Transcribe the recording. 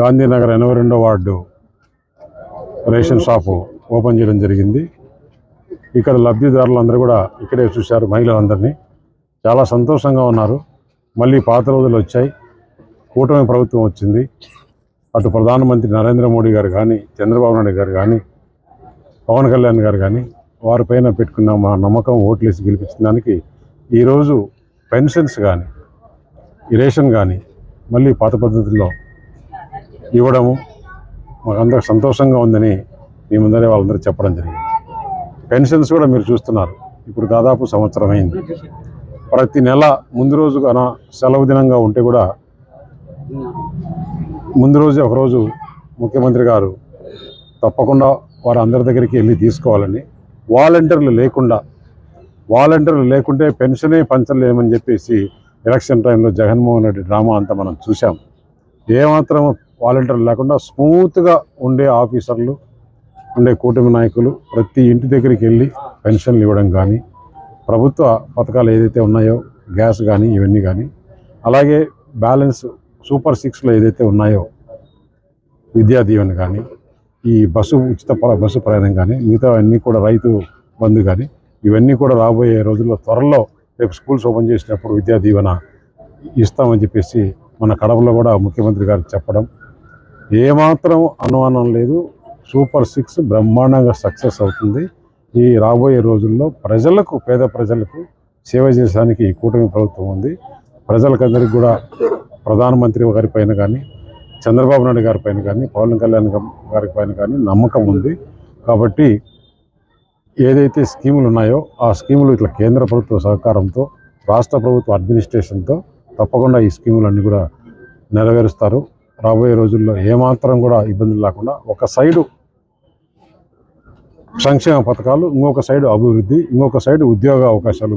గాంధీనగర్ ఎనభై రెండో ward ration shop open చేయడం జరిగింది. ఇక్కడ లబ్ధిదారులందరూ కూడా ఇక్కడే చూశారు మహిళలందరినీ. చాలా సంతోషంగా ఉన్నారు. మళ్ళీ పాత రోజులు వచ్చాయి. కూటమి ప్రభుత్వం వచ్చింది. అటు ప్రధానమంత్రి నరేంద్ర మోడీ గారు కానీ చంద్రబాబు నాయుడు గారు కానీ పవన్ కళ్యాణ్ గారు కానీ వారిపైన పెట్టుకున్న మా నమ్మకం ఓట్లేసి గెలిపించిన దానికి ఈరోజు పెన్షన్స్ కానీ ఈ రేషన్ కానీ మళ్ళీ పాత పద్ధతుల్లో ఇవ్వడము మాకు అందరికి సంతోషంగా ఉందని మీ ముందరే వాళ్ళందరూ చెప్పడం జరిగింది. పెన్షన్స్ కూడా మీరు చూస్తున్నారు. ఇప్పుడు దాదాపు సంవత్సరం అయింది. ప్రతి నెల ముందు రోజు కన సెలవు దినంగా ఉంటే కూడా ముందు రోజే ఒకరోజు ముఖ్యమంత్రి గారు తప్పకుండా వారు అందరి దగ్గరికి వెళ్ళి తీసుకోవాలని వాలంటీర్లు లేకుండా వాలంటీర్లు లేకుంటే పెన్షనే పంచలేమని చెప్పేసి ఎలక్షన్ టైంలో జగన్మోహన్ రెడ్డి డ్రామా అంతా మనం చూసాం ఏమాత్రం వాలంటీర్లు లేకుండా స్మూత్గా ఉండే ఆఫీసర్లు ఉండే కూటమి నాయకులు ప్రతి ఇంటి దగ్గరికి వెళ్ళి పెన్షన్లు ఇవ్వడం కానీ ప్రభుత్వ పథకాలు ఏదైతే ఉన్నాయో గ్యాస్ కానీ ఇవన్నీ కానీ అలాగే బ్యాలెన్స్ సూపర్ సిక్స్లో ఏదైతే ఉన్నాయో విద్యా దీవెన కానీ ఈ బస్సు ఉచిత బస్సు ప్రయాణం కానీ మిగతా అన్నీ కూడా రైతు బంధు కానీ ఇవన్నీ కూడా రాబోయే రోజుల్లో త్వరలో రేపు స్కూల్స్ ఓపెన్ చేసినప్పుడు విద్యా దీవెన ఇస్తామని చెప్పేసి మన కడపలో కూడా ముఖ్యమంత్రి గారు చెప్పడం ఏమాత్రం అనుమానం లేదు. సూపర్ సిక్స్ బ్రహ్మాండంగా సక్సెస్ అవుతుంది. ఈ రాబోయే రోజుల్లో ప్రజలకు పేద ప్రజలకు సేవ చేయడానికి ఈ కూటమి ప్రభుత్వం ఉంది. ప్రజలకందరికీ కూడా ప్రధానమంత్రి గారి పైన కానీ చంద్రబాబు నాయుడు గారి పైన కానీ పవన్ కళ్యాణ్ గారి పైన కానీ నమ్మకం ఉంది. కాబట్టి ఏదైతే స్కీములు ఉన్నాయో ఆ స్కీములు ఇట్లా కేంద్ర ప్రభుత్వ సహకారంతో రాష్ట్ర ప్రభుత్వ అడ్మినిస్ట్రేషన్తో తప్పకుండా ఈ స్కీములన్నీ కూడా నెరవేరుస్తారు. రాబోయే రోజుల్లో ఏమాత్రం కూడా ఇబ్బందులు లేకుండా ఒక సైడు సంక్షేమ పథకాలు ఇంకొక సైడు అభివృద్ధి ఇంకొక సైడు ఉద్యోగ అవకాశాలు